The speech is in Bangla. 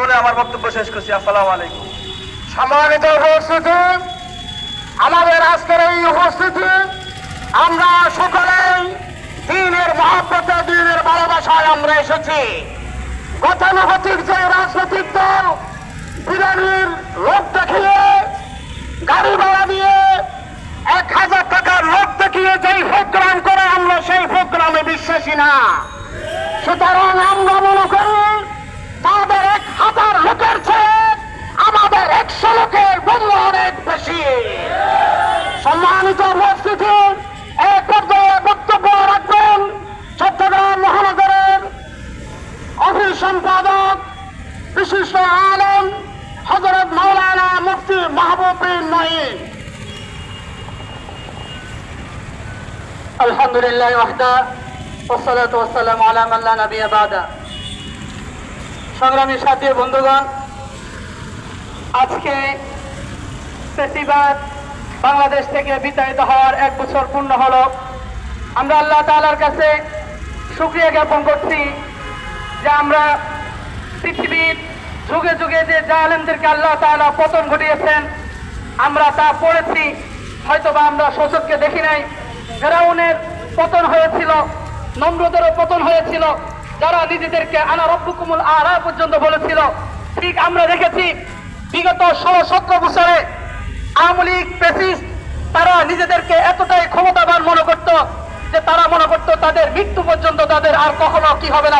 বলে আমার বক্তব্য শেষ করছি আলাইকুম। সম্মানিত উপস্থিতি, আমাদের আজকের এই উপস্থিতি, আমরা সকলেই দিনের দিনের ভালোবাসায় আমরা এসেছি। গতানুগতিক যে রাজনৈতিক দল বিরিয়ানির লোক দেখিয়ে, গাড়ি ভাড়া দিয়ে এক হাজার টাকার লোক দেখিয়ে যেই প্রোগ্রাম করে, আমরা সেই প্রোগ্রামে বিশ্বাসী না। সুতরাং আমরা মনে করি সম্মানিত মহানগরের অফিস সম্পাদক বিশিষ্ট আলম হজরত মৌলানা মুফতি মাহবুব বিন আলহামদুলিল্লাহ ওয়াহদা ওসালাত ওয়াসালাম আলাম আল্লাহ সংগ্রামী সাথী বন্ধুগণ, আজকে প্রতিবাদ বাংলাদেশ থেকে বিতাড়িত হওয়ার এক বছর পূর্ণ হলো। আমরা আল্লাহ তাআলার কাছে শুক্রিয়া জ্ঞাপন করছি যে আমরা পৃথিবীর যুগে যুগে যে জালেমদেরকে আল্লাহ তাআলা পতন ঘটিয়েছেন, আমরা তা পড়েছি। হয়তোবা আমরা সচককে দেখি নাই। ফেরাউনের পতন হয়েছিল নম্রদেরও পতন হয়েছিল, যারা নিজেদেরকে আনা রব্বুকুমুল আরা পর্যন্ত বলেছিল। ঠিক আমরা দেখেছি, বিগত ষোলো সতেরো বছরে আওয়ামী লীগ তারা নিজেদেরকে এতটাই ক্ষমতাবান মনে করত যে তারা মনে করত তাদের মৃত্যু পর্যন্ত তাদের আর কখনো কি হবে না।